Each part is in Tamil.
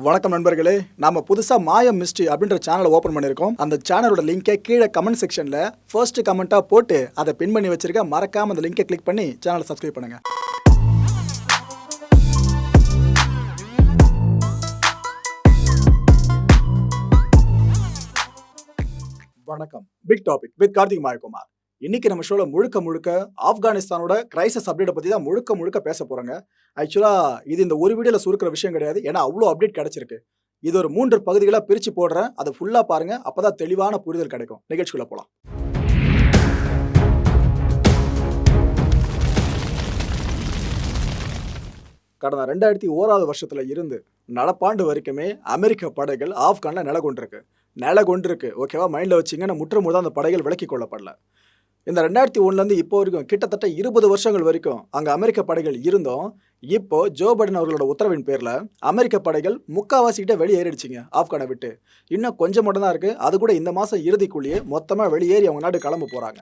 வணக்கம் நண்பர்களே நம்ம புதுசா மாயம் மிஸ்ட்ரி அப்படின்ற சேனலை ஓபன் பண்ணியிருக்கோம். அந்த சேனலோட லிங்கை கீழே கமெண்ட் செக்ஷன்ல ஃபர்ஸ்ட் கமெண்டா போட்டு அதை பின் பண்ணி வச்சிருக்க மறக்காம அந்த லிங்கை கிளிக் பண்ணி சேனலை சப்ஸ்கிரைப் பண்ணுங்க. வணக்கம். Big topic with Karthik Mayakumar. இன்னைக்கு நம்ம ஷோவில் முழுக்க முழுக்க ஆப்கானிஸ்தானோட கிரைசஸ் அப்டேட்டை பற்றி தான் முழுக்க முழுக்க பேச போகிறாங்க ஆக்சுவலாக இது இந்த ஒரு வீடியோல சுருக்கிற விஷயம் கிடையாது. ஏன்னா அவ்வளோ அப்டேட் கிடச்சிருக்கு. இது ஒரு மூன்று பகுதிகளாக பிரித்து போடுறேன். அதை ஃபுல்லா பாருங்க. அப்பதான் தெளிவான புரிதல் கிடைக்கும். நிகழ்ச்சிக்குள்ளே போகலாம் கடந்த ரெண்டாயிரத்தி ஓராவது வருஷத்துல இருந்து நடப்பாண்டு வரைக்குமே அமெரிக்க படைகள் ஆப்கானில் நில கொண்டிருக்கு நில கொண்டிருக்கு ஓகேவா மைண்டில் வச்சிங்கன்னா முற்றுமுழுதாக அந்த படைகள் விலக்கி கொள்ளப்படல. இந்த ரெண்டாயிரத்தி ஒன்றுலேருந்து இப்போ வரைக்கும் கிட்டத்தட்ட இருபது வருஷங்கள் வரைக்கும் அங்கே அமெரிக்க படைகள் இருந்தோம். இப்போ ஜோ பைடன் அவர்களோட உத்தரவின் பேரில் அமெரிக்க படைகள் முக்காவாசிக்கிட்ட வெளியேறிடுச்சிங்க ஆப்கானை விட்டு. இன்னும் கொஞ்சம் மட்டும் தான் இருக்குது அது கூட இந்த மாதம் இறுதிக்குள்ளேயே மொத்தமாக வெளியேறி அவங்க நாடு கிளம்ப போகிறாங்க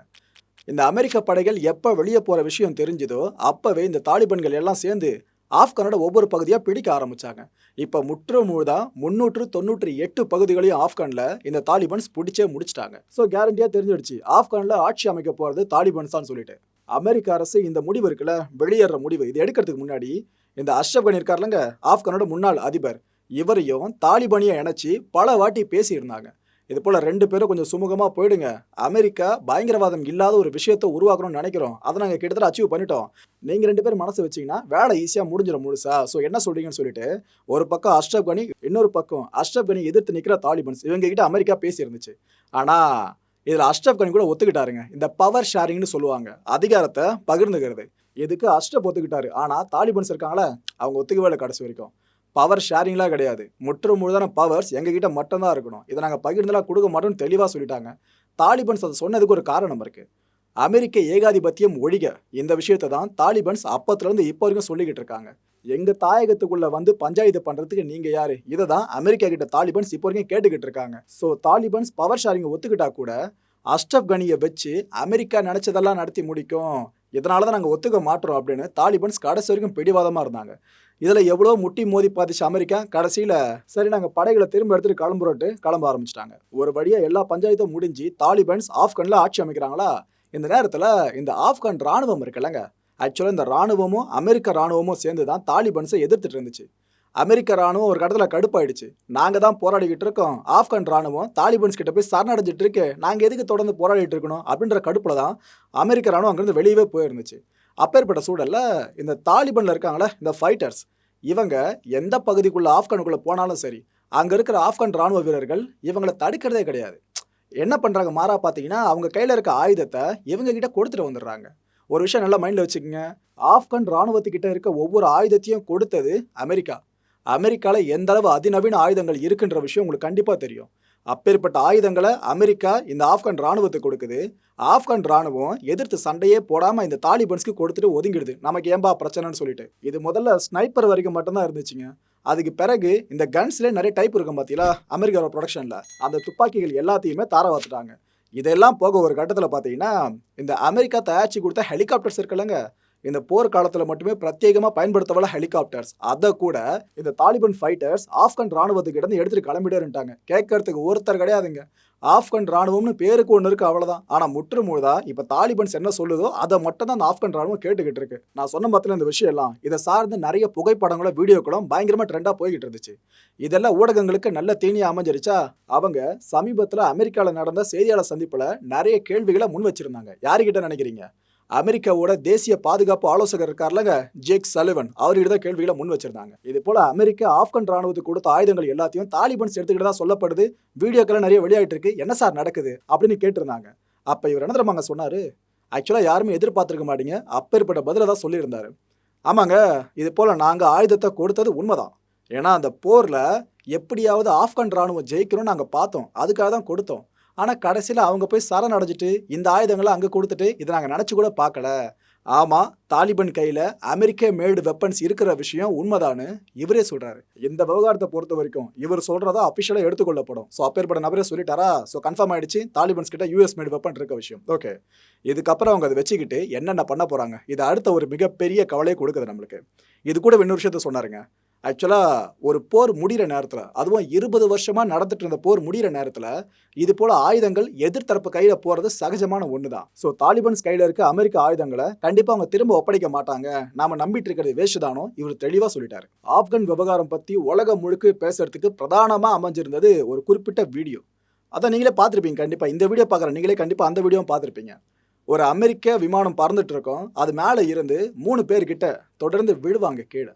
இந்த அமெரிக்க படைகள் எப்போ வெளியே போகிற விஷயம் தெரிஞ்சுதோ அப்போவே இந்த தாலிபன்கள் எல்லாம் சேர்ந்து ஆப்கானோட ஒவ்வொரு பகுதியாக பிடிக்க ஆரம்பித்தாங்க இப்போ முற்று முழுதாக முந்நூற்று தொண்ணூற்றி எட்டு பகுதிகளையும் ஆப்கானில் இந்த தாலிபன்ஸ் பிடிச்சே முடிச்சிட்டாங்க. ஸோ கேரண்டியாக தெரிஞ்சிடுச்சு. ஆப்கானில் ஆட்சி அமைக்க போகிறது தாலிபன்ஸான்னு தான் சொல்லிட்டு. அமெரிக்க அரசு இந்த முடிவு இருக்குல்ல வெளியேற முடிவு. இது எடுக்கிறதுக்கு முன்னாடி இந்த அஷ்ரப் கனி இருக்கார்லங்க ஆப்கானோட முன்னாள் அதிபர். இவரையும் தாலிபானியை இணைச்சி பல வாட்டி பேசியிருந்தாங்க. இது போல் ரெண்டு பேரும் கொஞ்சம் சுமூகமாக போயிடுங்க. அமெரிக்கா பயங்கரவாதம் இல்லாத ஒரு விஷயத்தை உருவாக்கணும்னு நினைக்கிறோம். அதை நாங்கள் கிட்டத்தட்ட அச்சீவ் பண்ணிட்டோம். நீங்கள் ரெண்டு பேரும் மனசு வச்சிங்கன்னா வேலை ஈஸியாக முடிஞ்சிடும் முழுசா. ஸோ என்ன சொல்கிறீங்கன்னு சொல்லிட்டு ஒரு பக்கம் அஷ்ரப் கனி இன்னொரு பக்கம் அஷ்ரப் கனி எதிர்த்து நிற்கிற தாலிபன்ஸ். இவங்க கிட்ட அமெரிக்கா பேசியிருந்துச்சு. ஆனால் இதில் அஷ்ரப் கனி கூட ஒத்துக்கிட்டாருங்க. இந்த பவர் ஷேரிங்னு சொல்லுவாங்க. அதிகாரத்தை பகிர்ந்துக்கிறது. எதுக்கு அஷ்ரப் ஒத்துக்கிட்டாரு? ஆனால் தாலிபன்ஸ் இருக்காங்களே அவங்க ஒத்துக்கவே இல்லை கடைசி வரைக்கும். பவர் ஷேரிங்லாம் கிடையாது. முற்று முழுதான பவர்ஸ் எங்ககிட்ட மட்டும்தான் இருக்கணும். இதை நாங்கள் பகிர்ந்தெல்லாம் கொடுக்க மாட்டோம்னு தெளிவாக சொல்லிட்டாங்க. தாலிபன்ஸ் அதை சொன்னதுக்கு ஒரு காரணம் இருக்குது அமெரிக்க ஏகாதிபத்தியம் ஒழிக. இந்த விஷயத்தை தான் தாலிபன்ஸ் அப்பத்துலேருந்து இப்போ வரைக்கும் சொல்லிக்கிட்டு இருக்காங்க. எங்கள் தாயகத்துக்குள்ளே வந்து பஞ்சாயத்து பண்ணுறதுக்கு நீங்கள் யார்? இதை தான் அமெரிக்கா கிட்ட தாலிபன்ஸ் இப்போ வரைக்கும் கேட்டுக்கிட்டு இருக்காங்க. ஸோ தாலிபன்ஸ் பவர் ஷேரிங் ஒத்துக்கிட்டா கூட அஷ்டப் கனியை வச்சு அமெரிக்கா நினச்சதெல்லாம் நடத்தி முடிக்கும். இதனால தான் நாங்கள் ஒத்துக்க மாட்டோம் அப்படின்னு தாலிபன்ஸ் கடைசி வரைக்கும் பிடிவாதமாக இருந்தாங்க. இதில் எவ்வளோ முட்டி மோதி பாதிச்சு அமெரிக்கா. கடைசியில் சரி நாங்கள் படைகளை திரும்ப எடுத்துட்டு கிளம்புறோன்ட்டு கிளம்ப ஆரம்பிச்சிட்டாங்க. ஒரு வழியாக எல்லா பஞ்சாயத்தும் முடிஞ்சு தாலிபன்ஸ் ஆப்கானில் ஆட்சி அமைக்கிறாங்களா? இந்த நேரத்தில் இந்த ஆப்கான் ராணுவம் இருக்குல்லங்க. ஆக்சுவலாக இந்த ராணுவமும் அமெரிக்க ராணுவமும் சேர்ந்து தான் தாலிபன்ஸை எதிர்த்துட்டு இருந்துச்சு. அமெரிக்க ராணுவம் ஒரு கடத்தில் கடுப்பாயிடுச்சு. நாங்கள் தான் போராடிக்கிட்டு இருக்கோம். ஆப்கான் ராணுவம் தாலிபன்ஸ் கிட்ட போய் சரணடைஞ்சிட்டு இருக்கு. நாங்கள் எதுக்கு தொடர்ந்து போராடிட்டு இருக்கணும் அப்படின்ற கடுப்பில் தான் அமெரிக்க ராணுவம் அங்கேருந்து வெளியவே போயிருந்துச்சு. அப்பேற்பட்ட சூழலில் இந்த தாலிபனில் இருக்காங்களே இந்த ஃபைட்டர்ஸ் இவங்க எந்த பகுதிக்குள்ளே ஆப்கானுக்குள்ளே போனாலும் சரி அங்கே இருக்கிற ஆப்கான் ராணுவ வீரர்கள் இவங்களை தடுக்கிறதே கிடையாது. என்ன பண்ணுறாங்க மாறா பார்த்தீங்கன்னா அவங்க கையில் இருக்க ஆயுதத்தை இவங்க கிட்ட கொடுத்துட்டு வந்துடுறாங்க. ஒரு விஷயம் நல்லா மைண்டில் வச்சுக்கோங்க. ஆப்கான் ராணுவத்துக்கிட்ட இருக்க ஒவ்வொரு ஆயுதத்தையும் கொடுத்தது அமெரிக்கா. அமெரிக்காவில் எந்த அளவு அதிநவீன ஆயுதங்கள் இருக்குன்ற விஷயம் உங்களுக்கு கண்டிப்பாக தெரியும். அப்பேற்பட்ட ஆயுதங்களை அமெரிக்கா இந்த ஆப்கான் ராணுவத்துக்கு கொடுக்குது. ஆப்கான் ராணுவம் எதிர்த்து சண்டையே போடாமல் இந்த தாலிபன்ஸ்க்கு கொடுத்துட்டு ஒதுங்கிடுது. நமக்கு ஏன்பா பிரச்சனைன்னு சொல்லிட்டு. இது முதல்ல ஸ்னைப்பர் வரைக்கும் மட்டும்தான் இருந்துச்சுங்க. அதுக்கு பிறகு இந்த கன்ஸ்லேயே நிறைய டைப் இருக்கும் பார்த்தீங்களா அமெரிக்காவோட ப்ரொடக்ஷனில் அந்த துப்பாக்கிகள் எல்லாத்தையுமே தாரவாத்துட்டாங்க. இதெல்லாம் போக ஒரு கட்டத்தில் பார்த்தீங்கன்னா இந்த அமெரிக்கா தயாரிச்சு கொடுத்த ஹெலிகாப்டர்ஸ் இருக்குல்லங்க. இந்த போர் காலத்தில் மட்டுமே பிரத்யேகமாக பயன்படுத்தவள ஹெலிகாப்டர்ஸ் அதை கூட இந்த தாலிபன் ஃபைட்டர்ஸ் ஆப்கன் ராணுவத்துக்கிட்ட இருந்து எடுத்துட்டு கிளம்பிட்டே கேட்கறதுக்கு ஒருத்தர் கிடையாதுங்க. ஆப்கன் ராணுவம்னு பேருக்கு ஒன்று இருக்கு அவ்வளோதான் ஆனால் முற்று முழுதா இப்போ தாலிபன்ஸ் என்ன சொல்லுதோ அதை மட்டும் தான் அந்த ஆப்கன் ராணுவம் கேட்டுக்கிட்டு இருக்கு. நான் சொன்ன பார்த்துல இந்த விஷயம் எல்லாம். இதை சார்ந்து நிறைய புகைப்படங்களும் வீடியோக்களும் பயங்கரமாக ட்ரெண்டாக போய்கிட்டு இருந்துச்சு இதெல்லாம் ஊடகங்களுக்கு நல்ல தீனியாக அமைஞ்சிருச்சா? அவங்க சமீபத்தில் அமெரிக்காவில் நடந்த செய்தியாளர் சந்திப்பில் நிறைய கேள்விகளை முன் வச்சிருந்தாங்க. யாருக்கிட்ட நினைக்கிறீங்க? அமெரிக்காவோட தேசிய பாதுகாப்பு ஆலோசகர் இருக்கார்லங்க ஜேக் சலிவன் அவர்கிட்ட தான் கேள்விகளை முன் வச்சிருந்தாங்க. இது போல அமெரிக்கா ஆப்கான் ராணுவத்துக்கு கொடுத்த ஆயுதங்கள் எல்லாத்தையும் தாலிபன்ஸ் எடுத்துக்கிட்டு தான் சொல்லப்படுது. வீடியோக்கெல்லாம் நிறைய வெளியாயிட்டு இருக்கு. என்ன சார் நடக்குது? அப்படின்னு கேட்டிருந்தாங்க. அப்ப இவர் என்ன தெரியுமாங்க சொன்னாரு? ஆக்சுவலாக யாருமே எதிர்பார்த்திருக்க மாட்டீங்க. அப்பேற்பட்ட பதிலை தான் சொல்லியிருந்தாரு. ஆமாங்க இது போல் நாங்கள் ஆயுதத்தை கொடுத்தது உண்மைதான். ஏன்னா அந்த போரில் எப்படியாவது ஆப்கான் ராணுவம் ஜெயிக்கணும்னு நாங்கள் பார்த்தோம். அதுக்காக தான் கொடுத்தோம். ஆனால் கடைசியில் அவங்க போய் சரண் அடைஞ்சிட்டு இந்த ஆயுதங்களை அங்கே கொடுத்துட்டு இதை நாங்கள் நினச்சி கூட பார்க்கல. ஆமாம் தாலிபன் கையில் அமெரிக்க மேடு வெப்பன்ஸ் இருக்கிற விஷயம் உண்மைதான்னு இவரே சொல்கிறாரு இந்த விவகாரத்தை பொறுத்த வரைக்கும் இவர் சொல்கிறதா அஃபிஷியலாக எடுத்துக்கொள்ளப்படும். ஸோ அப்பேற்பட்ட நபரே சொல்லிட்டாரா? ஸோ கன்ஃபார்ம் ஆயிடுச்சு தாலிபன்ஸ் கிட்ட யூஎஸ் மேடு வெப்பன் இருக்க விஷயம். ஓகே இதுக்கப்புறம் அவங்க அதை வச்சுக்கிட்டு என்னென்ன பண்ண போகிறாங்க இது அடுத்த ஒரு மிகப்பெரிய கவலையை கொடுக்குது நம்மளுக்கு. இது கூட இன்னொரு விஷயத்த சொன்னாருங்க. ஆக்சுவலாக ஒரு போர் முடிகிற நேரத்தில் அதுவும் இருபது வருஷமாக நடந்துட்டு இருந்த போர் முடிகிற நேரத்தில் இது போல் ஆயுதங்கள் எதிர்த்தரப்பு கையில் போகிறது சகஜமான ஒன்று தான் ஸோ தாலிபன்ஸ் கையில் இருக்க அமெரிக்க ஆயுதங்களை கண்டிப்பாக அவங்க திரும்ப ஒப்படைக்க மாட்டாங்க. நாம நம்பிட்டு இருக்கிறது வேஷதானோ தானோ இவர் தெளிவாக சொல்லிட்டாரு. ஆப்கன் விவகாரம் பற்றி உலகம் முழுக்க பேசுறதுக்கு பிரதானமாக அமைஞ்சிருந்தது ஒரு குறிப்பிட்ட வீடியோ. அதை நீங்களே பார்த்துருப்பீங்க கண்டிப்பாக இந்த வீடியோ பார்க்குற நீங்களே கண்டிப்பாக அந்த வீடியோவும் பார்த்துருப்பீங்க. ஒரு அமெரிக்க விமானம் பறந்துட்டு இருக்கோம். அது மேலே இருந்து மூணு பேர்கிட்ட தொடர்ந்து விழுவாங்க கீழே.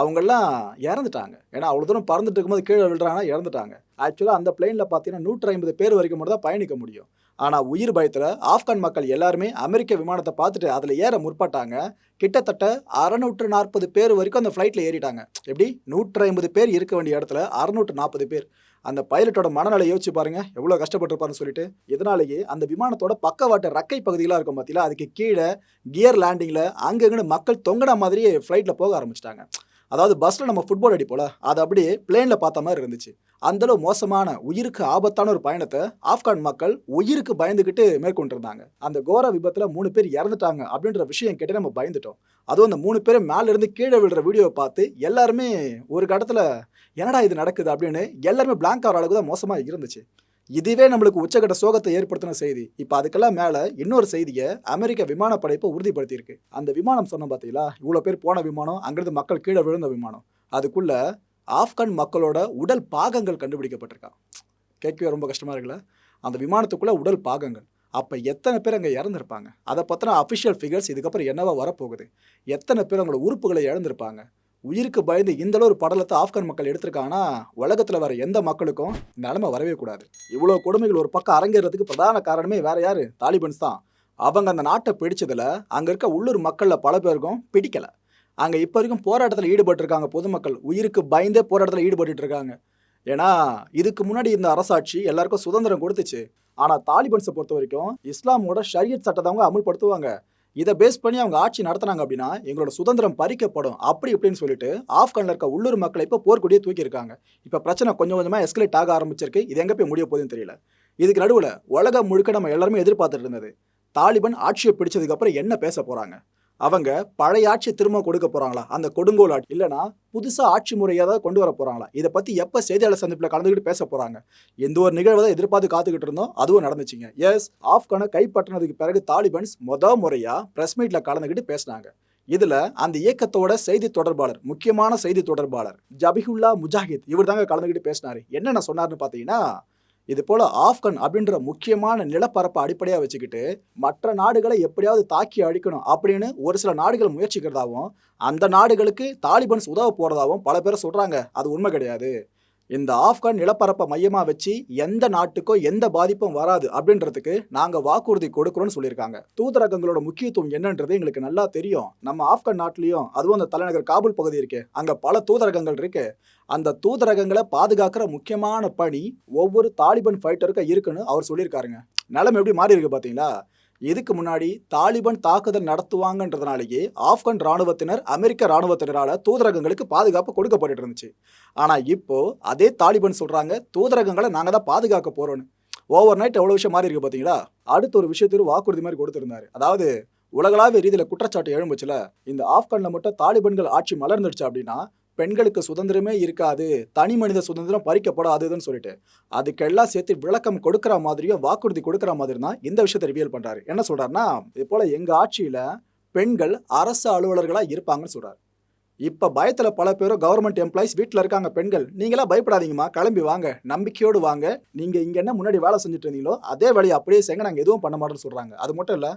அவங்கெல்லாம் இறந்துட்டாங்க. ஏன்னா அவ்வளோ தூரம் பறந்துட்டு இருக்கும்போது கீழே விழுறாங்கன்னா இறந்துட்டாங்க. ஆக்சுவலாக அந்த பிளேனில் பார்த்தீங்கன்னா நூற்றி ஐம்பது பேர் வரைக்கும் மட்டும் தான் பயணிக்க முடியும். ஆனால் உயிர் பயத்தில் ஆப்கான் மக்கள் எல்லாருமே அமெரிக்க விமானத்தை பார்த்துட்டு அதில் ஏற முற்பட்டாங்க. கிட்டத்தட்ட அறநூற்று நாற்பது பேர் வரைக்கும் அந்த ஃப்ளைட்டில் ஏறிட்டாங்க. எப்படி? நூற்றி ஐம்பது பேர் இருக்க வேண்டிய இடத்துல அறநூற்று நாற்பது பேர். அந்த பைலட்டோட மனநிலை யோசிச்சு பாருங்க. எவ்வளோ கஷ்டப்பட்டிருப்பாருன்னு சொல்லிட்டு. இதனாலேயே அந்த விமானத்தோட பக்கவாட்டு ரக்கை பகுதிகளாக இருக்கும் பார்த்தீங்களா அதுக்கு கீழே கியர் லேண்டிங்கில் அங்கங்கன்னு மக்கள் தொங்கின மாதிரியே ஃப்ளைட்டில் போக ஆரம்பிச்சிட்டாங்க. அதாவது பஸ்ஸில் நம்ம ஃபுட்பால் அடிப்போல அது அப்படியே பிளேனில் பார்த்த மாதிரி இருந்துச்சு. அந்தளவு மோசமான உயிருக்கு ஆபத்தான ஒரு பயணத்தை ஆப்கான் மக்கள் உயிருக்கு பயந்துக்கிட்டு மேற்கொண்டிருந்தாங்க. அந்த கோர விபத்தில் மூணு பேர் இறந்துட்டாங்க அப்படின்ற விஷயம் கேட்டு நம்ம பயந்துட்டோம். அதுவும் அந்த மூணு பேரும் மேல இருந்து கீழே விழுற வீடியோவை பார்த்து எல்லாருமே ஒரு கடத்தில் என்னடா இது நடக்குது அப்படின்னு எல்லாருமே பிளாங்க் ஆகிற அளவுக்கு தான் மோசமாக இருந்துச்சு. இதுவே நம்மளுக்கு உச்சக்கட்ட சோகத்தை ஏற்படுத்தின செய்தி. இப்போ அதுக்கெல்லாம் மேலே இன்னொரு செய்தியை அமெரிக்க விமானப்படைப்பை உறுதிப்படுத்தியிருக்கு. அந்த விமானம் சொன்னோம் பார்த்தீங்களா இவ்வளோ பேர் போன விமானம் அங்கிருந்து மக்கள் கீழே விழுந்த விமானம். அதுக்குள்ள ஆப்கான் மக்களோட உடல் பாகங்கள் கண்டுபிடிக்கப்பட்டிருக்கான். கேட்கவே ரொம்ப கஷ்டமாக இருக்குல்ல? அந்த விமானத்துக்குள்ளே உடல் பாகங்கள். அப்போ எத்தனை பேர் அங்கே இறந்துருப்பாங்க? அதை பற்றின அஃபிஷியல் ஃபிகர்ஸ் இதுக்கப்புறம் என்னவா வரப்போகுது? எத்தனை பேர் அவங்களோட உறுப்புகளை இழந்திருப்பாங்க? உயிருக்கு பயந்து இந்த ஒரு படலத்தை ஆப்கான் மக்கள் எடுத்திருக்காங்கன்னா உலகத்தில் வர எந்த மக்களுக்கும் நிலைமை வரவே கூடாது. இவ்வளோ கொடுமைகள் ஒரு பக்கம் அரங்கேறதுக்கு பிரதான காரணமே வேற யாரு? தாலிபன்ஸ் தான். அவங்க அந்த நாட்டை பிடிச்சதுல அங்கே இருக்க உள்ளூர் மக்களில் பல பேருக்கும் பிடிக்கல. அங்கே இப்போ வரைக்கும் போராட்டத்தில் ஈடுபட்டிருக்காங்க பொதுமக்கள். உயிருக்கு பயந்தே போராட்டத்தில் ஈடுபட்டு இருக்காங்க. ஏன்னா இதுக்கு முன்னாடி இந்த அரசாட்சி எல்லாருக்கும் சுதந்திரம் கொடுத்துச்சு. ஆனால் தாலிபன்ஸை பொறுத்த வரைக்கும் இஸ்லாமோட ஷரியத் சட்டத்தை அவங்க அமல்படுத்துவாங்க. இதை பேஸ் பண்ணி அவங்க ஆட்சி நடத்துனாங்க அப்படின்னா எங்களோட சுதந்திரம் பறிக்கப்படும். அப்படி இப்படின்னு சொல்லிட்டு ஆப்கானில் இருக்க உள்ளூர் மக்களை இப்போ போர்க்கொடியே தூக்கியிருக்காங்க. இப்போ பிரச்சனை கொஞ்சம் கொஞ்சமாக எஸ்கலேட் ஆக ஆரம்பிச்சிருக்கு. இது எங்கே போய் முடிய போகுதுன்னு தெரியல. இதுக்கு நடுவில் உலகம் முழுக்க நம்ம எல்லாருமே எதிர்பார்த்துட்டு இருந்தது. தாலிபன் ஆட்சியை பிடிச்சதுக்கப்புறம் என்ன பேச போகிறாங்க அவங்க பழைய ஆட்சி திரும்ப கொடுக்க போறாங்களா? அந்த கொடுங்கோல் ஆட்சி. இல்லைனா புதுசா ஆட்சி முறையை தான் கொண்டு வர போறாங்களா? இதை பத்தி எப்ப செய்தியாளர் சந்திப்பில் கலந்துக்கிட்டு பேச போறாங்க? எந்த ஒரு நிகழ்வை தான் எதிர்பார்த்து காத்துக்கிட்டு இருந்தோம். அதுவும் நடந்துச்சுங்க. எஸ் ஆப்கானை கைப்பற்றினதுக்கு பிறகு தாலிபன்ஸ் முத முறையா பிரஸ் மீட்ல கலந்துக்கிட்டு பேசினாங்க. இதுல அந்த இயக்கத்தோட செய்தி தொடர்பாளர் முக்கியமான செய்தி தொடர்பாளர் ஜபிஹுல்லா முஜாஹித் இவர் தாங்க கலந்துக்கிட்டு பேசினாரு. என்னென்ன சொன்னார்னு பார்த்தீங்கன்னா இது போல ஆப்கன் அப்படின்ற முக்கியமான நிலப்பரப்பை அடிப்படையாக வச்சுக்கிட்டு மற்ற நாடுகளை எப்படியாவது தாக்கி அழிக்கணும் அப்படின்னு ஒரு சில நாடுகள் முயற்சிக்கிறதாவும் அந்த நாடுகளுக்கு தாலிபன்ஸ் உதவ போறதாவும் பல பேர் சொல்றாங்க. அது உண்மை கிடையாது. இந்த ஆப்கான் நிலப்பரப்பை மையமாக வச்சு எந்த நாட்டுக்கோ எந்த பாதிப்பும் வராது அப்படின்றதுக்கு நாங்கள் வாக்குறுதி கொடுக்குறோம்னு சொல்லியிருக்காங்க. தூதரகங்களோட முக்கியத்துவம் என்னன்றது எங்களுக்கு நல்லா தெரியும். நம்ம ஆப்கான் நாட்டிலையும் அதுவும் அந்த தலைநகர் காபூல் பகுதி இருக்கு அங்கே பல தூதரகங்கள் இருக்கு அந்த தூதரகங்களை பாதுகாக்கிற முக்கியமான பணி ஒவ்வொரு தாலிபன் ஃபைட்டருக்கும் இருக்குன்னு அவர் சொல்லியிருக்காருங்க. நிலம் எப்படி மாறி இருக்கு பார்த்தீங்களா இதுக்கு முன்னாடி தாலிபன் தாக்குதல் நடத்துவாங்கன்றதுனாலேயே ஆப்கான் ராணுவத்தினர் அமெரிக்க ராணுவத்தினரால் தூதரகங்களுக்கு பாதுகாப்பு கொடுக்கப்பட்டு இருந்துச்சு ஆனால் இப்போ அதே தாலிபன் சொல்கிறாங்க தூதரகங்களை நாங்கள் தான் பாதுகாக்க போகிறோன்னு ஓவர் நைட் எவ்வளோ விஷயம் மாறி இருக்கு பார்த்தீங்களா அடுத்த ஒரு விஷயத்திற்கு வாக்குறுதி மாதிரி கொடுத்துருந்தாரு. அதாவது உலகளாவிய ரீதியில் குற்றச்சாட்டு எழும்புச்சுல. இந்த ஆப்கானில் மட்டும் தாலிபன்கள் ஆட்சி மலர்ந்துடுச்சு அப்படின்னா பெண்களுக்கு சுதந்திரமே இருக்காது தனி மனித சுதந்திரம் பறிக்கப்படாதுன்னு சொல்லிட்டு. அதுக்கெல்லாம் சேர்த்து விளக்கம் கொடுக்குற மாதிரியும் வாக்குறுதி கொடுக்குற மாதிரி தான் இந்த விஷயத்தை ரிவியல் பண்ணுறாரு என்ன சொல்கிறாருன்னா இது போல் எங்கள் ஆட்சியில் பெண்கள் அரசு அலுவலர்களாக இருப்பாங்கன்னு சொல்கிறார் இப்போ பயத்தில் பல பேரும் கவர்மெண்ட் எம்ப்ளாயிஸ் வீட்டில் இருக்காங்க பெண்கள். நீங்களாம் பயப்படாதீங்கம்மா கிளம்பி வாங்க நம்பிக்கையோடு வாங்க. நீங்கள் இங்கே என்ன முன்னாடி வேலை செஞ்சுட்டு இருந்தீங்களோ அதே வேலையை அப்படியே செய்யுங்க நாங்கள் எதுவும் பண்ண மாட்டோம்னு சொல்கிறாங்க அது மட்டும் இல்லை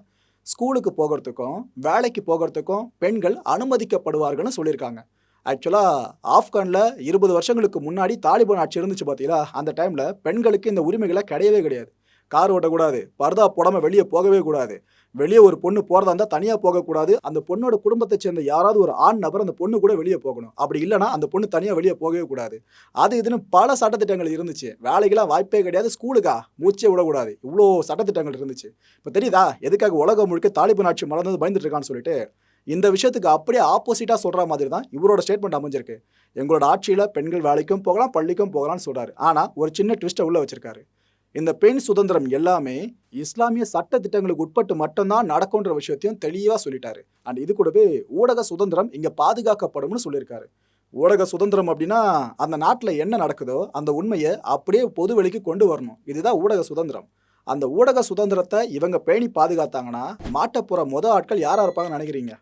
ஸ்கூலுக்கு போகிறதுக்கும் வேலைக்கு போகிறதுக்கும் பெண்கள் அனுமதிக்கப்படுவார்கள்னு சொல்லியிருக்காங்க. ஆக்சுவலாக ஆப்கானில் இருபது வருஷங்களுக்கு முன்னாடி தாலிபான் ஆட்சி இருந்துச்சு பார்த்தீங்களா அந்த டைமில் பெண்களுக்கு இந்த உரிமைகளை கிடையவே கிடையாது. கார் ஓட்டக்கூடாது பர்தா போடாமல் வெளியே போகவே கூடாது. வெளியே ஒரு பொண்ணு போகிறதா இருந்தால் தனியாக போகக்கூடாது. அந்த பொண்ணோட குடும்பத்தை சேர்ந்த யாராவது ஒரு ஆண் நபர் அந்த பொண்ணு கூட வெளியே போகணும். அப்படி இல்லைனா அந்த பொண்ணு தனியாக வெளியே போகவே கூடாது. அது இதுன்னு பல சட்டத்திட்டங்கள் இருந்துச்சு. வேலைக்கெல்லாம் வாய்ப்பே கிடையாது. ஸ்கூலுக்கா? மூச்சே விடக்கூடாது. இவ்வளோ சட்டத்திட்டங்கள் இருந்துச்சு. இப்போ தெரியுதா? எதுக்காக உலகம் முழுக்க தாலிபான் ஆட்சி மறந்து பயந்துட்டு இருக்கான்னு சொல்லிட்டு இந்த விஷயத்துக்கு அப்படியே ஆப்போசிட்டாக சொல்கிற மாதிரி தான் இவரோட ஸ்டேட்மெண்ட் அமைஞ்சிருக்கு. எங்களோட ஆட்சியில் பெண்கள் வேலைக்கும் போகலாம் பள்ளிக்கும் போகலாம்னு சொல்கிறாரு ஆனால் ஒரு சின்ன ட்விஸ்ட்டை உள்ளே வச்சிருக்காரு. இந்த பெண் சுதந்திரம் எல்லாமே இஸ்லாமிய சட்ட திட்டங்களுக்கு உட்பட்டு மட்டும்தான் நடக்கும்ன்ற விஷயத்தையும் தெளிவாக சொல்லிட்டாரு. அண்ட் இது கூடவே ஊடக சுதந்திரம் இங்கே பாதுகாக்கப்படும்னு சொல்லியிருக்காரு. ஊடக சுதந்திரம் அப்படின்னா அந்த நாட்டில் என்ன நடக்குதோ அந்த உண்மையை அப்படியே பொதுவெளிக்கு கொண்டு வரணும். இதுதான் ஊடக சுதந்திரம். அந்த ஊடக சுதந்திரத்தை இவங்க பேணி பாதுகாத்தாங்கன்னா மாட்டப்புற முத ஆட்கள் யாராக இருப்பாங்கன்னு நினைக்கிறீங்க?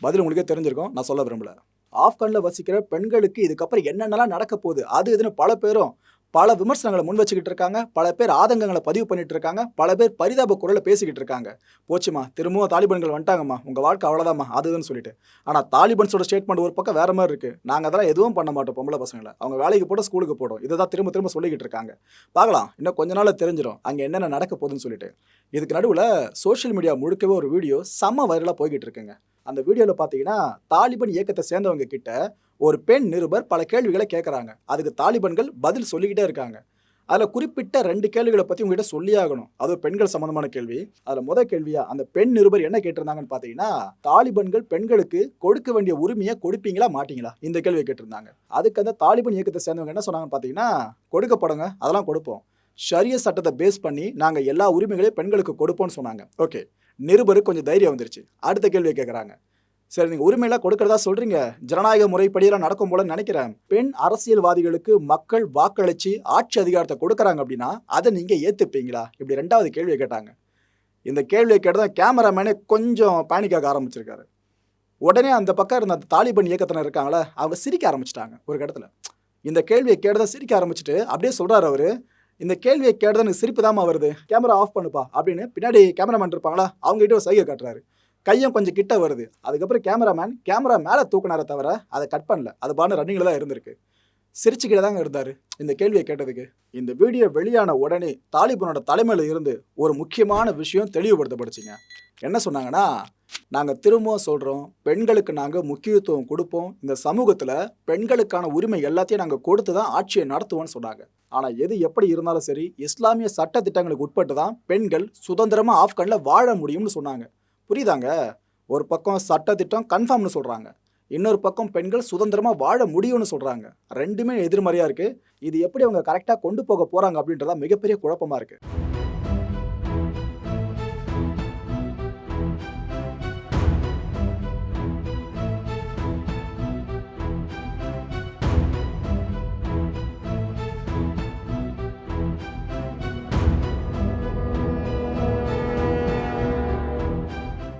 பதில் உங்களுக்கே தெரிஞ்சிருக்கும். நான் சொல்ல விரும்பல. ஆப்கானில் வசிக்கிற பெண்களுக்கு இதுக்கப்புறம் என்னென்னலாம் நடக்க போகுது? அது இதுன்னு பல பேரும் பல விமர்சனங்களை முன் வச்சுக்கிட்டு இருக்காங்க பல பேர் ஆதங்கங்களை பதிவு பண்ணிட்டு இருக்காங்க பல பேர் பரிதாப குரலை பேசிக்கிட்டு இருக்காங்க போச்சுமா திரும்பவும் தாலிபன்கள் வந்துட்டாங்கம்மா. உங்கள் வாழ்க்கை அவ்வளோதாம்மா அதுன்னு சொல்லிட்டு. ஆனால் தாலிபன்ஸோட ஸ்டேட்மெண்ட் ஒரு பக்கம் வேற மாதிரி இருக்குது நாங்கள் அதெல்லாம் எதுவும் பண்ண மாட்டோம் பொம்பளை பசங்களை. அவங்க வேலைக்கு போட ஸ்கூலுக்கு போடும் இதை தான் திரும்ப திரும்ப சொல்லிக்கிட்டு இருக்காங்க. பார்க்கலாம். இன்னும் கொஞ்ச நாள் தெரிஞ்சிடும் அங்கே என்னென்ன நடக்க போகுதுன்னு சொல்லிட்டு. இதுக்கு நடுவில் சோஷியல் மீடியா முழுக்கவே ஒரு வீடியோ செம்ம வைரலாக போய்கிட்டு இருக்குங்க. அந்த வீடியோவில் பார்த்தீங்கன்னா தாலிபன் இயக்கத்தை சேர்ந்தவங்க கிட்ட ஒரு பெண் நிருபர் பல கேள்விகளை கேட்குறாங்க அதுக்கு தாலிபன்கள் பதில் சொல்லிக்கிட்டே இருக்காங்க. அதில் குறிப்பிட்ட ரெண்டு கேள்விகளை பற்றி உங்ககிட்ட சொல்லியாகணும் அது பெண்கள் சம்மந்தமான கேள்வி. அதில் முதல் கேள்வியாக அந்த பெண் நிருபர் என்ன கேட்டிருந்தாங்கன்னு பார்த்தீங்கன்னா தாலிபன்கள் பெண்களுக்கு கொடுக்க வேண்டிய உரிமையை கொடுப்பீங்களா மாட்டீங்களா? இந்த கேள்வியை கேட்டிருந்தாங்க. அதுக்கு அந்த தாலிபன் இயக்கத்தை சேர்ந்தவங்க என்ன சொன்னாங்கன்னு பார்த்தீங்கன்னா கொடுக்கப்படுங்க அதெல்லாம் கொடுப்போம். ஷரிய சட்டத்தை பேஸ் பண்ணி நாங்கள் எல்லா உரிமைகளையும் பெண்களுக்கு கொடுப்போம்னு சொன்னாங்க. ஓகே நிருபருக்கு கொஞ்சம் தைரியம் வந்துருச்சு. அடுத்த கேள்வியை கேட்குறாங்க சரி நீங்கள் உரிமையெல்லாம் கொடுக்கறதா சொல்றீங்க. ஜனநாயக முறைப்படியெல்லாம் நடக்கும் போல நினைக்கிறேன். பெண் அரசியல்வாதிகளுக்கு மக்கள் வாக்களிச்சு ஆட்சி அதிகாரத்தை கொடுக்குறாங்க அப்படின்னா அதை நீங்கள் ஏற்றுப்பீங்களா இப்படி ரெண்டாவது கேள்வியை கேட்டாங்க. இந்த கேள்வியை கேட்டதான் கேமராமேனே கொஞ்சம் பேனிக்காக ஆரம்பிச்சிருக்காரு. உடனே அந்த பக்கம் இருந்த அந்த தாலிபன் இயக்கத்தினர் இருக்காங்களே அவங்க சிரிக்க ஆரம்பிச்சிட்டாங்க ஒரு இடத்துல இந்த கேள்வியை கேட்டதை சிரிக்க ஆரம்பிச்சிட்டு அப்படியே சொல்றாரு அவரு. இந்த கேள்வியை கேட்டது எனக்கு சிரிப்பு தாமா வருது. கேமரா ஆஃப் பண்ணுப்பா அப்படின்னு பின்னாடி கேமராமேன் இருப்பாங்களா அவங்ககிட்ட ஒரு சைகை காட்டுறாரு. கையும் கொஞ்சம் கிட்ட வருது. அதுக்கப்புறம் கேமராமேன் கேமரா மேலே தூக்கினார தவிர அதை கட் பண்ணல. அது பானு ரன்னிங்கில் தான் இருந்திருக்கு. சிரிச்சுக்கிட்டே தாங்க இருந்தார் இந்த கேள்வியை கேட்டதுக்கு. இந்த வீடியோ வெளியான உடனே தாலிபனோட தலைமையில் இருந்து ஒரு முக்கியமான விஷயம் தெளிவுபடுத்தப்படுச்சுங்க. என்ன சொன்னாங்கன்னா நாங்கள் திரும்பவும் சொல்கிறோம் பெண்களுக்கு நாங்கள் முக்கியத்துவம் கொடுப்போம். இந்த சமூகத்தில் பெண்களுக்கான உரிமை எல்லாத்தையும் நாங்கள் கொடுத்து தான் ஆட்சியை நடத்துவோம்னு சொன்னாங்க. ஆனால் எது எப்படி இருந்தாலும் சரி இஸ்லாமிய சட்ட திட்டங்களுக்கு உட்பட்டு தான் பெண்கள் சுதந்திரமாக ஆப்கானில் வாழ முடியும்னு சொன்னாங்க. புரியுதாங்க? ஒரு பக்கம் சட்ட திட்டம் கன்ஃபார்ம்னு சொல்கிறாங்க இன்னொரு பக்கம் பெண்கள் சுதந்திரமாக வாழ முடியும்னு சொல்கிறாங்க ரெண்டுமே எதிர்மறையாக இருக்குது இது எப்படி அவங்க கரெக்டாக கொண்டு போக போகிறாங்க அப்படின்றதா மிகப்பெரிய குழப்பமாக இருக்குது